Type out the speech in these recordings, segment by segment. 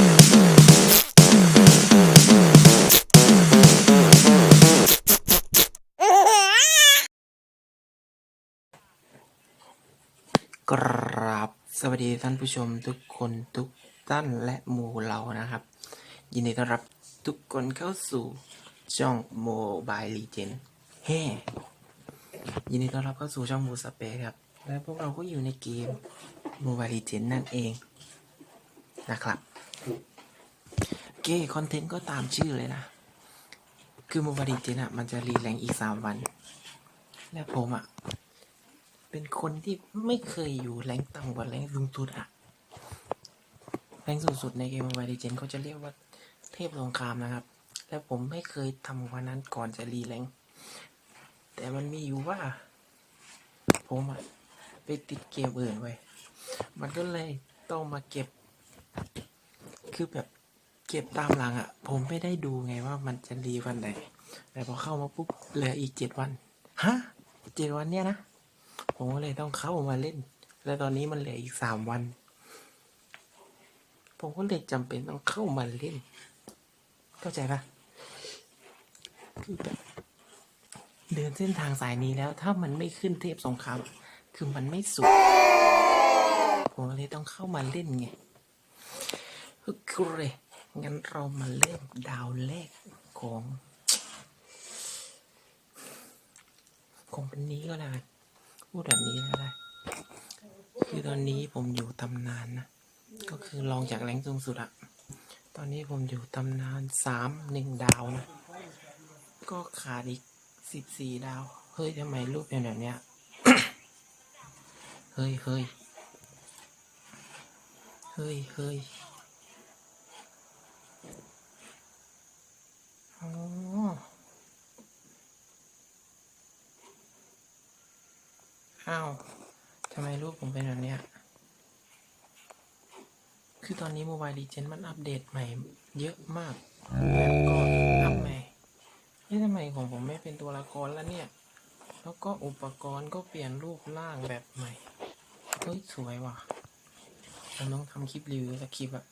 กราบสวัสดีท่านผู้ชมทุกคนทุกท่านและหมู่เรานะครับ ยินดีต้อนรับทุกคนเข้าสู่ช่องโมบายลีเจนเฮ้ยินดีต้อนรับเข้าสู่ช่องมูสเปครับ และพวกเราก็อยู่ในเกมโมบายลีเจนนั่นเองนะครับ เก้คอนเทนต์ก็ตามชื่อเลยนะ คือโมบายลีเจนอะมันจะรีแรงอีกสามวัน และผมอะเป็นคนที่ไม่เคยอยู่แรงต่ำกว่าแรงสูงสุดอะแรงสูงสุดในเกม Mobile Legends เขาจะเรียกว่าเทพสงครามนะครับ และผมไม่เคยทำว่านั้นก่อนจะรีแรงแต่มันมีอยู่ว่า ผมอะไปติดเกมอื่นไว้ มันก็เลยต้องมาเก็บ คือแบบ เก็บตามหลังอะผมไม่ได้ดูไงว่ามันจะรีวันไหน แต่พอเข้ามาปุ๊บเหลืออีกเจ็ดวัน ฮะเจ็ดวันเนี้ยนะ ผมก็เลยต้องเข้ามาเล่น และตอนนี้มันเหลืออีกสามวัน ผมก็เลยจำเป็นต้องเข้ามาเล่น เข้าใจปะคือแบบเดินเส้นทางสายนี้แล้ว ถ้ามันไม่ขึ้นเทพสงครามคือมันไม่สุด ผมเลยต้องเข้ามาเล่นไงฮึกเลย งั้นเรามาเล่นดาวแรกของของเป็นนี้ก็แล้วกันพูดแบบนี้ก็ได้คือตอนนี้ผมอยู่ตำนานนะ ก็คือลองจากแรงสูงสุดอะตอนนี้ผมอยู่ตำนานสามหนึ่งดาวนะ ก็ขาดอีกสิบสี่ดาว เฮ้ยทำไมรูปเป็นแบบเนี้ย เฮ้ยเฮ้ยเฮ้ยเฮ้ย อ๋ออ้าวทำไมรูปผมเป็นแบบเนี้ย คือตอนนี้ Mobile Legends มันอัปเดตใหม่เยอะมากแล้วก็อัพใหม่เฮ้ยทำไมของผมไม่เป็นตัวละครแล้วเนี่ย แล้วก็อุปกรณ์ก็เปลี่ยนรูปร่างแบบใหม่ เฮ้ย สวยว่ะผมต้องทำคลิปรีวิวสักคลิปอะ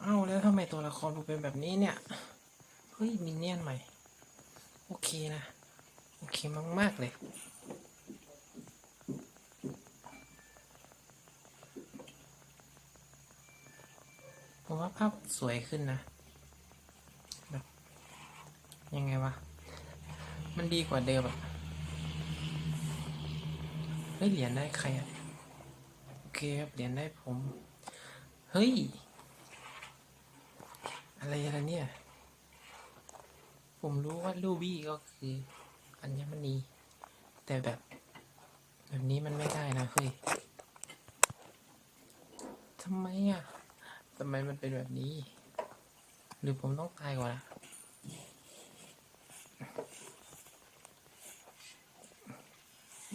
เอ้าแล้วทำไมตัวละครผมเป็นแบบนี้เนี่ย ฮ้ยมินเนี่ยนใหม่ โอเคนะ โอเคมาก ๆ เลย ผมว่าภาพสวยขึ้นนะ แบบยังไงวะ มันดีกว่าเดิมอะเฮ้ยเหรียญได้ใครอะโอเคครับเหรียญได้ผม เฮ้ย อะไรอะไรเนี่ย ผมรู้ว่าลูบี้ก็คืออัญมณี แต่แบบ แบบนี้มันไม่ได้นะเฮ้ยทำไมอะทำไมมันเป็นแบบนี้ หรือผมต้องตายก่อนนะ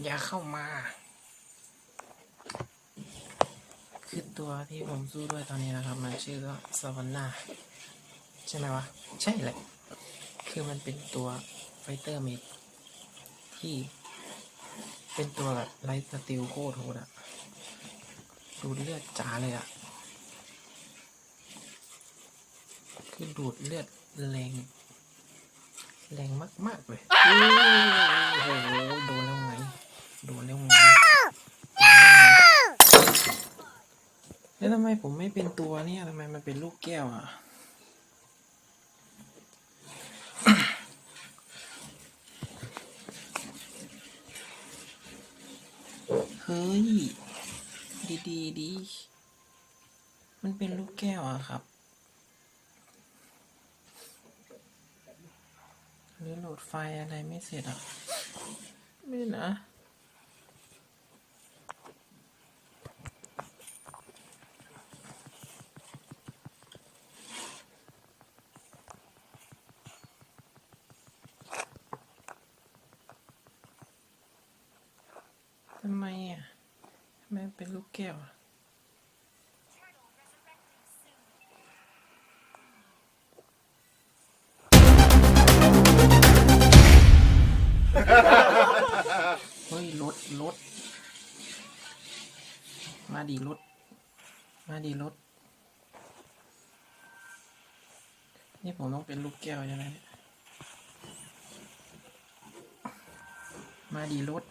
อย่าเข้ามา คือตัวที่ผมสู้ด้วยตอนนี้นะครับ มันชื่อว่าซาวันนาใช่ไหมวะ ใช่แหละ คือมันเป็นตัวไฟเตอร์เมดที่เป็นตัวแบบไลท์สติลโคตรโหดอะดูดเลือดจ๋าเลยอะคือดูดเลือดแรง แรงมากๆเลยโอ้โหโดนแล้วไงโดนแล้วไงแล้วทำไมผมไม่เป็นตัวเนี่ยทำไมมันเป็นลูกแก้วอะ เฮ้ย ดีดี มันเป็นลูกแก้วอะครับ หรือโหลดไฟล์อะไรไม่เสร็จอะไม่นะ ทำไมอะ ทำไมเป็น ลูกแก้วเฮ้ยรถรถมาดีรถมาดีรถนี่ผมต้องเป็นลูกแก้วใช่ไหมเนี่ยมาดีรถ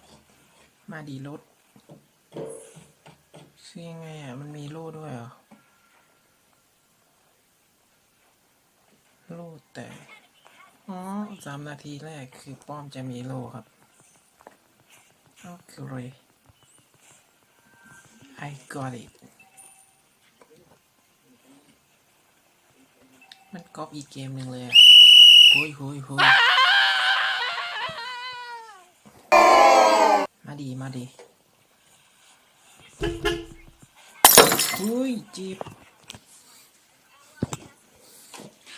มาดีรถ คือยังไงอะ มันมีโล่ด้วยเหรอโล่แต่ อ๋อสามนาทีแรกคือป้อมจะมีโลครับโอเคเลย I got it มันก๊อปอีกเกมหนึ่งเลยอะหุยหุยหุยมาดี มาดี หุยจีบ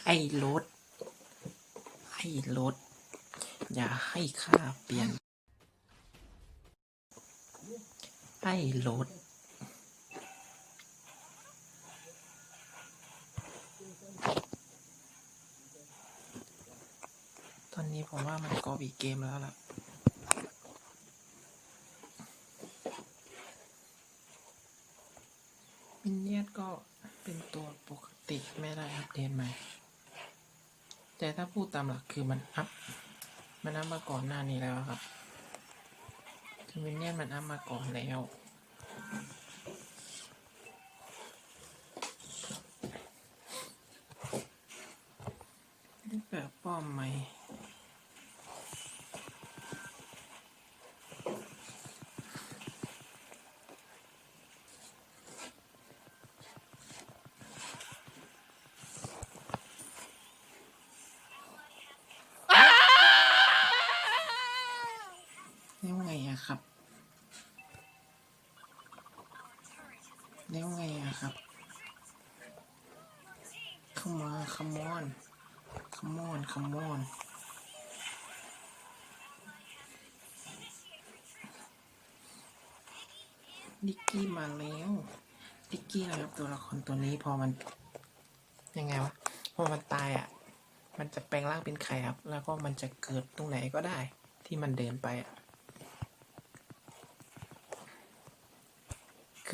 ไอ้รถไอ้รถอย่าให้ข้าเปลี่ยน ไอ้รถตอนนี้ผมว่ามันกอบีเกมแล้วล่ะ มินเนี่ยนก็เป็นตัวปกติไม่ได้อัป เดตใหม่ แต่ถ้าพูดตามหลักคือมันอัพ มันอัพมาก่อนหน้านี้แล้วครับคือมินเนี่ยนมันอัพมาก่อนแล้ว ได้แบบป้อมไหม แล้วไงอะครับ แล้วไงอะครับเข้ามา come on come on come on ดิกกี้มาแล้วดิกกี้นะครับตัวละครตัวนี้พอมัน ยังไงวะพอมันตายอะ มันจะแปลงร่างเป็นไข่ครับ แล้วก็มันจะเกิดตรงไหนก็ได้ ที่มันเดินไปอะ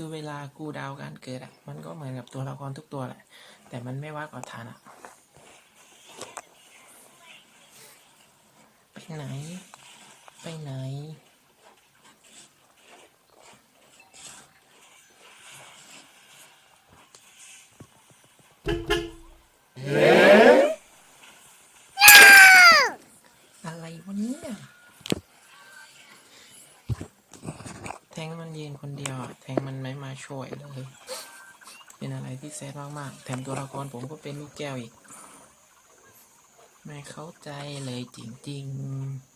คือเวลากูดาวการเกิดอะ มันก็เหมือนกับตัวละครทุกตัวแหละ แต่มันไม่ว่ากับฐานอะไปไหน ไปไหน อะไรวะเนี่ย แทงมันยืนคนเดียวอะแทงมันไม่มาช่วยเลย เป็นอะไรที่แซดมากๆ แถมตัวละครผมก็เป็นลูกแก้วอีก ไม่เข้าใจเลยจริงๆ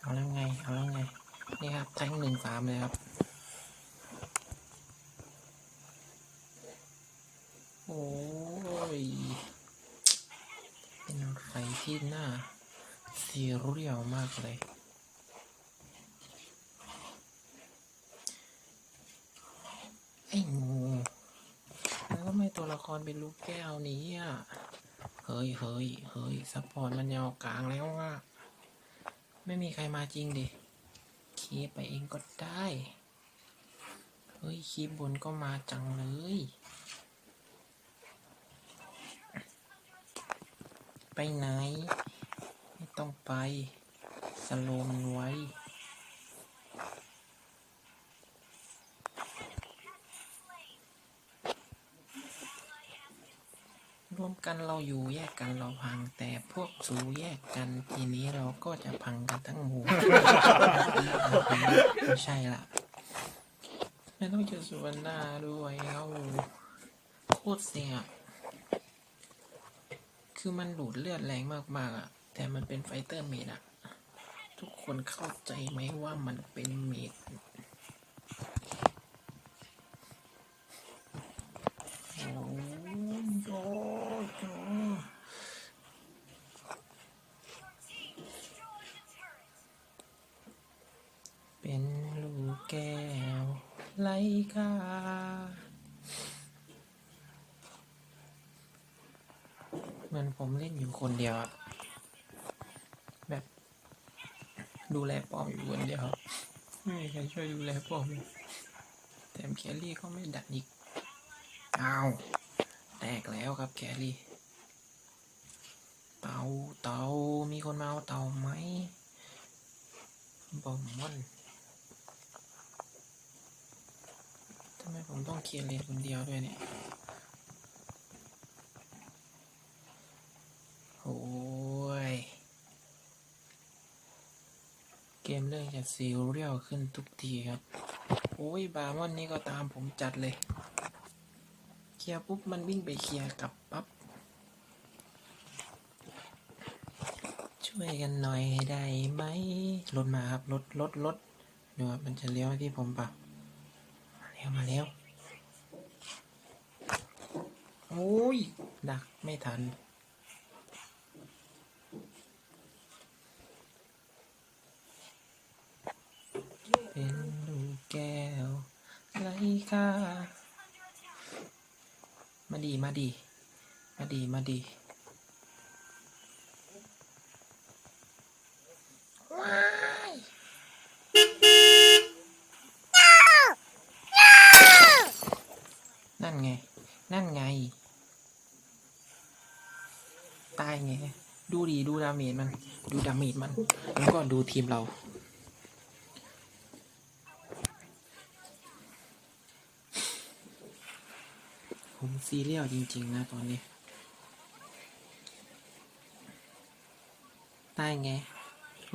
เอาแล้วไง เอาแล้วไง นี่ครับแทงหนึ่งสามเลยครับ โอ้ย เป็นอะไรที่น่าซีเรียลมากเลย ไอ้งูแล้วทำไมตัวละคร เป็นลูกแก้วนี้อะ เฮ้ยเฮ้ยเฮ้ยซัพพอร์ตมันยาวกลางแล้วอะ ไม่มีใครมาจริงดิคีบไปเองก็ได้ เฮ้ยคีบบนก็มาจังเลย ไปไหน ไม่ต้องไปสโลมไว้ วมกันเราอยู่แยกกันเราพัง แต่พวกสูแยกกันทีนี้เราก็จะพังกันทั้งหมู่ ไม่ใช่ละไม่ต้องเจอสุวรรณาด้วยเราโคตรเสียคือมันดูดเลือดแรงมากๆอะ แต่มันเป็นไฟเตอร์เมดอะ ทุกคนเข้าใจไหมว่ามันเป็นเมดโอ้โหเป็นลู กแก้วไร้ค่าเหมือนผมเล่นอยู่คนเดียวแบบ ดูแลป้อมอยู่คนเดียวไม่มีใครช่วยดูแลป้อมเลยแถมแคลรี่ก็ไม่ดันอีกอ้าวแตกแล้วครับแครี่เตาเตามีคนมาเอาเตาไหมบอมมอนทำไม ผมต้องเคลียร์เลนคนเดียวด้วยเนี่ย โอ้ย เกมเรื่องจะซีเรียลขึ้นทุกทีครับ โอ้ย บาร์มอนนี่ก็ตามผมจัดเลย เคลียร์ปุ๊บ มันวิ่งไปเคลียร์กลับปั๊บ ช่วยกันหน่อยได้ไหม รถมาครับ รถ รถ รถเดี๋ยวมันจะเลี้ยวที่ผมเปล่า แล้วมาแล้ว โอ้ย ดักไม่ทัน เป็นลูกแก้วไรค่ามาดี มาดี มาดี มาดีว้า นั่นไง นั่นไง ตายไง ดูดีดูดาเมจมัน ดูดาเมจมัน แล้วก็ดูทีมเรา ผมซีเรียลจริง ๆ นะตอนนี้ได้ไง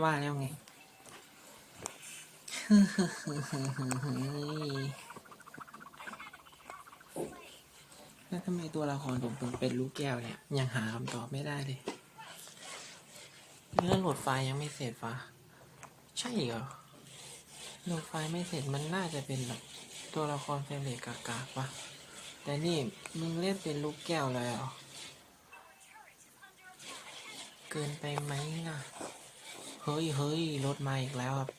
ว่าแล้วไง แล้วทำไมตัวละครผมถึงเป็นลูกแก้วเนี่ย ยังหาคำตอบไม่ได้เลยเรื่องโหลดไฟล์ยังไม่เสร็จฟะใช่เหรอโหลดไฟล์ไม่เสร็จมันน่าจะเป็นแบบตัวละครเฟรมเรทกากๆปะแต่นี่มึงเล่นเป็นลูกแก้วเลยเหรอเกินไปไหมนะเฮ้ยเฮ้ยรถมาอีกแล้วครับ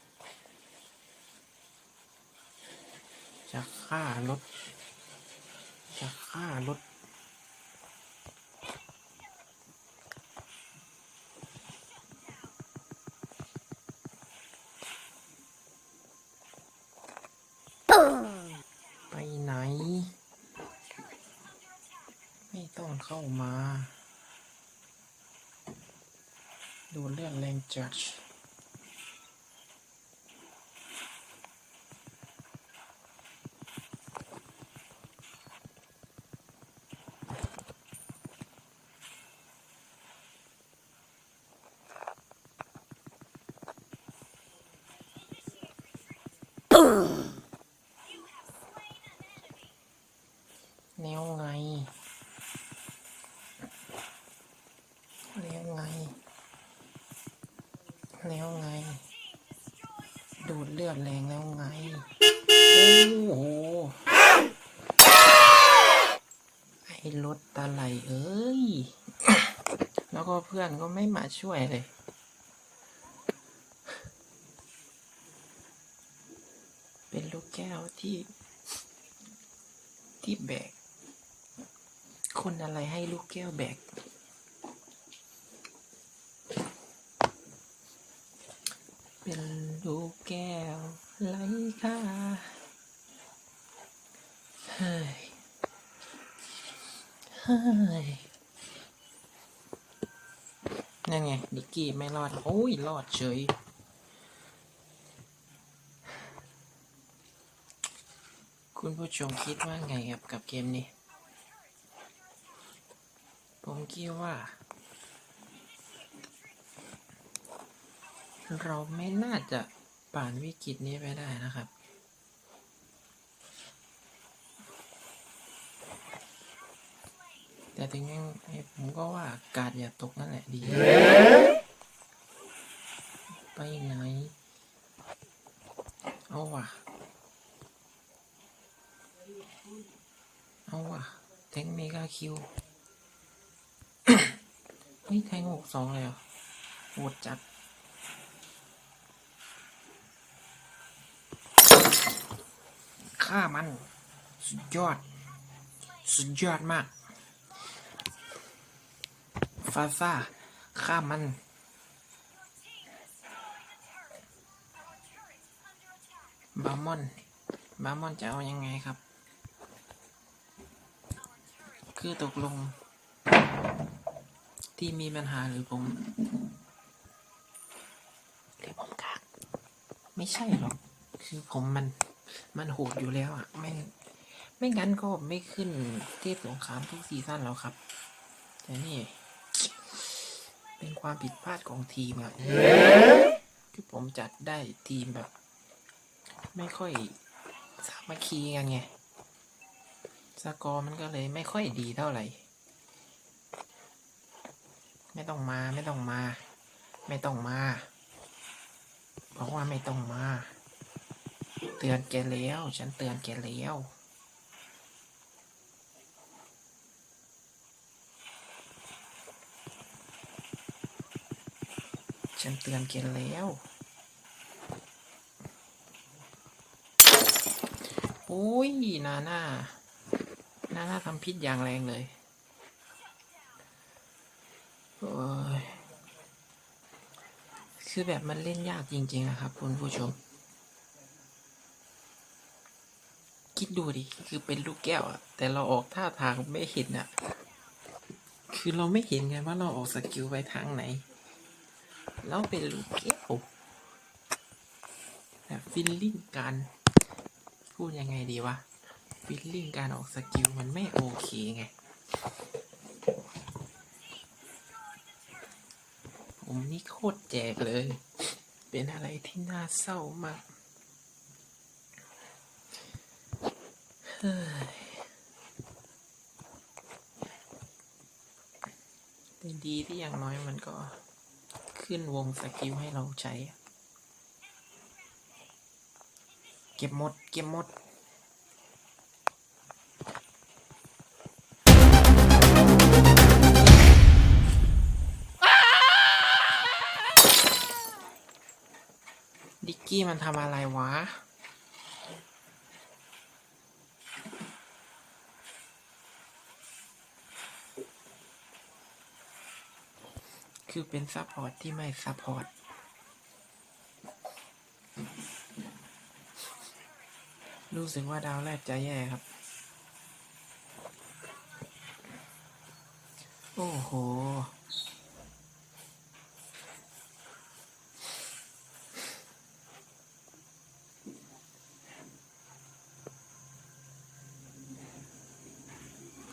จะฆ่ารถ จะฆ่ารถไปไหน ไม่ต้องเข้ามา ดูเรื่องแรงจัดแนวไง แล้วไง แล้วไง ดูดเลือดแรงแล้วไง โอ้โห ไอ้รถตาไหลเอ้ย แล้วก็เพื่อนก็ไมาช่วยเลย เป็นลูกแก้วที่ ที่แบก คนอะไรให้ลูกแก้วแบก เป็นลูกแก้วไร้ค่าเฮ้ยเฮ้ย นั่นไงดิกกี้ไม่รอด โอ้ย รอดเฉย คุณผู้ชมคิดว่าไงครับกับเกมนี้ ผมคิดว่า เราไม่น่าจะผ่านวิกฤตนี้ไปได้นะครับ แต่ถึงยังไงผมก็ว่าอากาศอย่าตกนั่นแหละดี ไปไหน เอาว่ะ เอาว่ะ แทงเมกาคิวเฮ้ยแทงหกสองเลยเหรอโหดจัดฆ่ามัน สุดยอด สุดยอดมาก ฟาซ่าฆ่ามันบามอนบามอนจะเอายังไงครับ คือตกลง ที่มีปัญหาหรือผมหรือผมกากไม่ใช่หรอก คือผมมันมันโหดอยู่แล้วอะ ไม่ไม่งั้นก็ไม่ขึ้นเทพสงครามทุกซีซั่นแล้วครับ แต่นี่ เป็นความผิดพลาดของทีมอะคือผมจัดได้ทีมแบบ ไม่ค่อยสามัคคีกันไง สกอร์มันก็เลยไม่ค่อยดีเท่าไหร่ ไม่ต้องมาไม่ต้องมา ไม่ต้องมา บอกว่าไม่ต้องมา เตือนแกแล้ว ฉันเตือนแกแล้ว นเตือนแกแล้วโอ้ย นาหน่านาน่าทำพิษอย่างแรงเลย โอ้ย คือแบบมันเล่นยากจริงๆอะครับ คุณผู้ชม คิดดูดิ คือเป็นลูกแก้วอะแต่เราออกท่าทางไม่เห็นอะคือเราไม่เห็นไงว่าเราออกสกิลไปทางไหน เราเป็นลูกแก้วแบบฟิลลิ่งการพูดยังไงดีวะ ฟิลลิ่งการออกสกิลมันไม่โอเคไง ผมนี่โคตรแจกเลย เป็นอะไรที่น่าเศร้ามากเฮ้ยแต่ดีที่อย่างน้อยมันก็ ขึ้นวงสกิลให้เราใช้ เก็บหมด เก็บหมดดิกกี้มันทำอะไรวะ คือเป็นซัพพอร์ตที่ไม่ซัพพอร์ตรู้สึกว่าดาวแรกจะแย่ครับ โอ้โห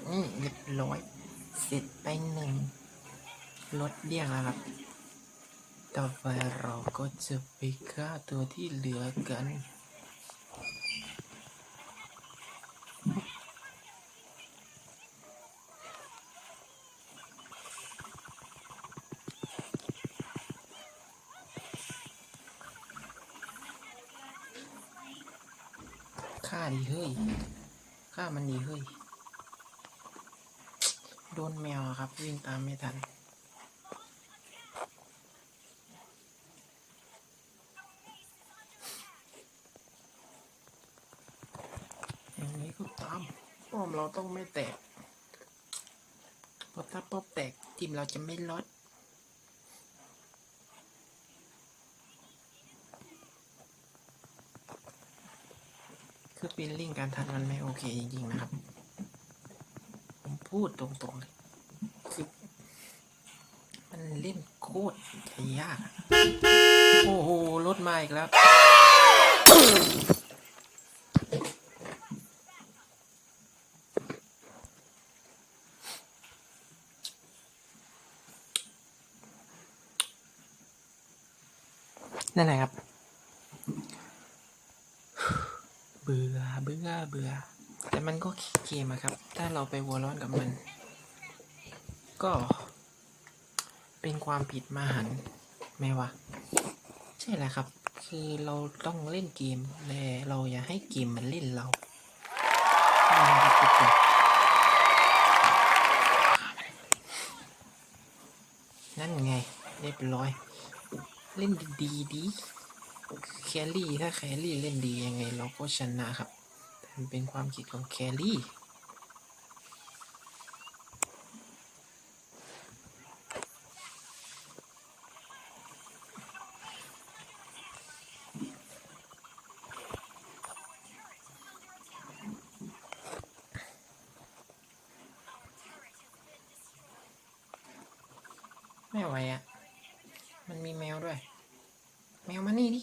นี่เรียบร้อย เสร็จไปหนึ่ง ลดเดี่ยงแล้วครับ ต่อไปเราก็จะไปฆ่าตัวที่เหลือกัน ฆ่าดีเฮ้ย ฆ่ามันดีเฮ้ย โดนแมวครับ วิ่งตามไม่ทัน อย่างนี้ก็ตามป้อมเรา ต้องไม่แตก เพราะถ้าป้อมแตกทีมเราจะไม่ลดคือปีนลิงการทันมันไม่โอเคจริงๆนะครับ ผมพูดตรงๆเลย คือ มันเล่นโคตรจะยาก โอ้โห รถมาอีกแล้ว นั่นแหละครับ เบื่อเบื่อเบื่อ แต่มันก็ขี้เกมอะครับ ถ้าเราไปวัวร้อนกับมัน ก็ เป็นความผิดมาหันไหม่วะ ใช่แหละครับ คือเราต้องเล่นเกมแต่เราอย่าให้เกมมันเล่นเรานนั่นไงเรียบร้อย เล่นดีดีแคลรี่ถ้าแคลรี่เล่นดียังไงเราก็ชนะครับ แต่เป็นความคิดของแคลรี่ไม่ไหวอะ่ะ มันมีแมวด้วย แมวมานี่ดิ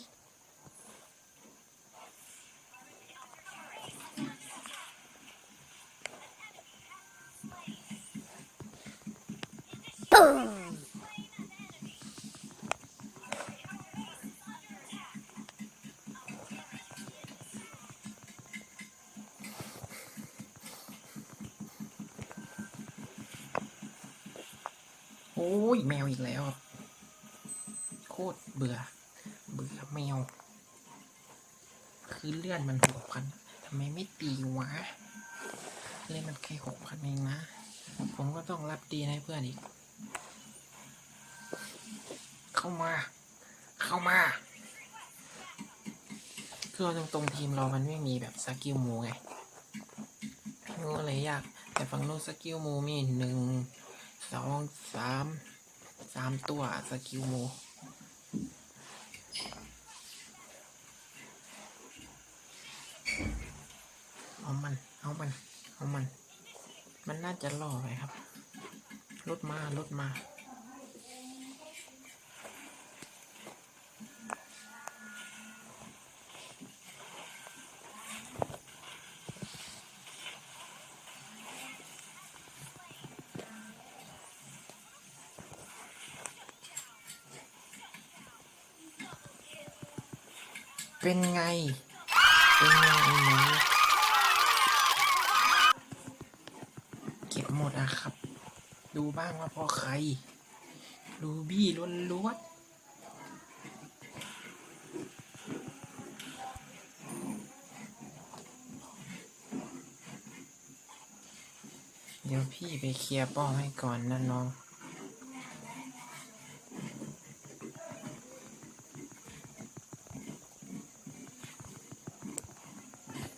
โอ้ยแมวอีกแล้ว โคตรเบื่อ เบื่อแมว คือเลื่อนมันหกพันทำไมไม่ตีวะ เล่นมันแค่หกพันเองนะ ผมก็ต้องรับดีให้เพื่อนอีก เข้ามา เข้ามาคือเอาตรงทีมเรามันไม่มีแบบสกิลมูไงมันก็เลยยาก แต่ฝั่งนู้นสกิลมูมีหนึ่งสองสามสามตัวสกิลโมเอามัน เอามัน เอามัน มันน่า จะล่อไปครับ รถมารถมาเป็นไง เป็นไงหนูเก็บหมดอะครับ ดูบ้างว่าพอใครรูบี้ล้วนล้วนเดี๋ยวพี่ไปเคลียร์ป้อมให้ก่อนนะน้อง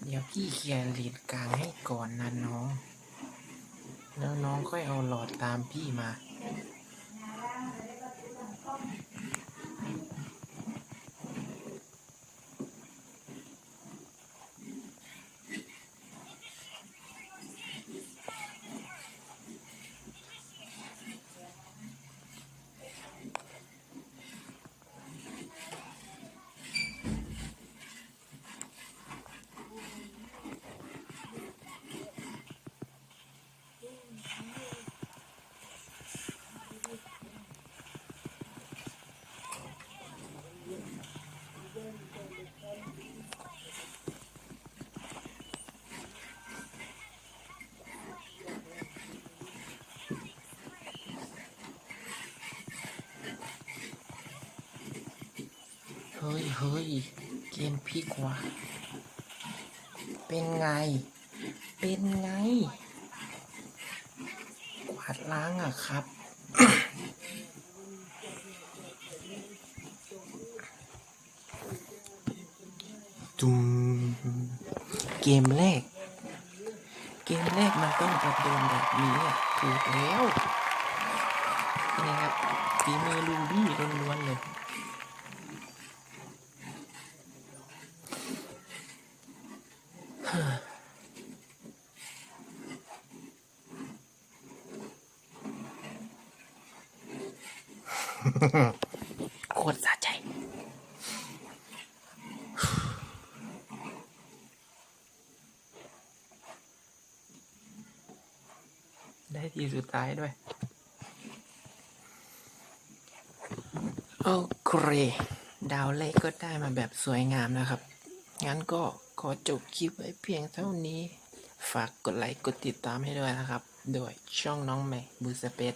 เดี๋ยวพี่เคลียร์ลีดกลางให้ก่อนนะน้อง แล้วน้องค่อยเอาหลอดตามพี่มา ฮ้ยเฮ้ยเกมพลิกว่ะเป็นไง เป็นไง กวาดล้างอะครับ จุมเกมแรก เกมแรกมันต้องกระโดนแบบนี้อะถูกแล้ว นี่ครับฝีมือลูบี้ล้วนๆเลย โคตรสะใจได้ทีสุดท้ายด้วย โอเค ดาวเล็กก็ได้มาแบบสวยงามนะครับ งั้นก็ขอจบคลิปไว้เพียงเท่านี้ ฝากกดไลค์กดติดตามให้ด้วยนะครับ โดยช่องน้องใหม่บูสเปซ